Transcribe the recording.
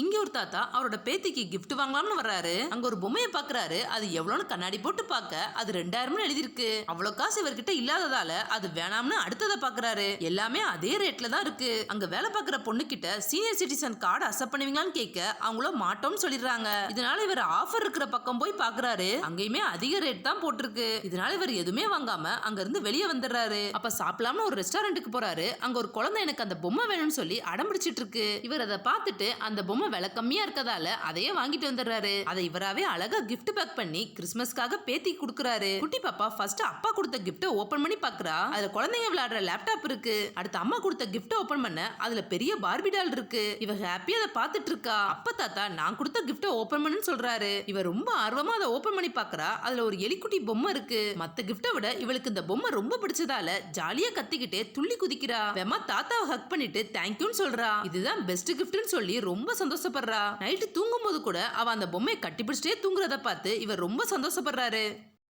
இங்க ஒரு தாத்தா அவரோட பேத்திக்கு கிஃப்ட் வாங்கலாம்னு வர்றாரு. அங்க ஒரு பொம்மையை பாக்குறாரு. அது எவ்வளவுன்னு கண்ணாடி போட்டு பார்க்க அது ரெண்டாயிரம்னு எழுதிருக்கு அவ்வளவு காசு இவர்கிட்ட இல்லாததால அது வேணாம்னு அடுத்ததை பாக்குறாரு. எல்லாமே அதே ரேட்ல தான் இருக்கு. அங்க வேலை பார்க்குற பொண்ணு கிட்ட சீனியர் சிட்டிசன் கார்டு அக்செப்ட் பண்ணுவீங்களான்னு கேட்க அவங்கள மாட்டோம்னு சொல்லிடுறாங்க. இதனால இவர் ஆஃபர் இருக்கிற பக்கம் போய் பாக்குறாரு. அங்கேயுமே அதிக ரேட் தான் போட்டிருக்கு. இதனால இவர் எதுவுமே வாங்காம அங்க இருந்து வெளியே வந்துடுறாரு. அப்ப சாப்பிடலாம்னு ஒரு ரெஸ்டாரண்ட்டுக்கு போறாரு. அங்க ஒரு குழந்தை எனக்கு அந்த பொம்மை வேணும்னு சொல்லி அடம்பிடிச்சிட்டு இருக்கு. இவர் அதை பார்த்துட்டு அந்த பொம்மை விலை கம்மியா இருக்கதால அதையே வாங்கிட்டு வந்துடுறாரு. அதை இவராவே அழகா கிஃப்ட் பேக் பண்ணி கிறிஸ்மஸ்க்காக பேத்தி கொடுக்குறாரு. குட்டி பாப்பா ஃபர்ஸ்ட் அப்பா கொடுத்த கிஃப்ட்டை ஓபன் பண்ணி பாக்குறா. அதுல குழந்தைங்க விளையாடுற லேப்டாப் இருக்கு. அடுத்து அம்மா கொடுத்த கிஃப்ட்டை ஓபன் பண்ண அதுல பெரிய பார்பி டால் இருக்கு. இவ ஹாப்பியா அதை பாத்துட்டு இருக்கா. அப்ப தாத்தா நான் கொடுத்த கிஃப்ட்டை ஓபன் பண்ணுன்னு சொல்றாரு. இவ ரொம்ப ஆர்வமா அதை ஓபன் பண்ணி பாக்குறா. அதுல ஒரு எலிக்குட்டி பொம்மை இருக்கு. மத்த கிஃப்ட்டை விட இவளுக்கு இந்த பொம்மை ரொம்ப பிடிச்சதால ஜாலியா கத்திக்கிட்டே துள்ளி குதிக்கிறா. வெமா தாத்தாவை ஹக் பண்ணிட்டு தேங்க்யூன்னு சொல்றா. இதுதான் பெஸ்ட் கிஃப்ட்னு சொல்லி ரொம்ப சந்தோஷம் சந்தோஷப்படுறா. நைட்டு தூங்கும் போது கூட அவ அந்த பொம்மையை கட்டி பிடிச்சிட்டே தூங்குறத பார்த்து இவர் ரொம்ப சந்தோஷப்படுறாரு.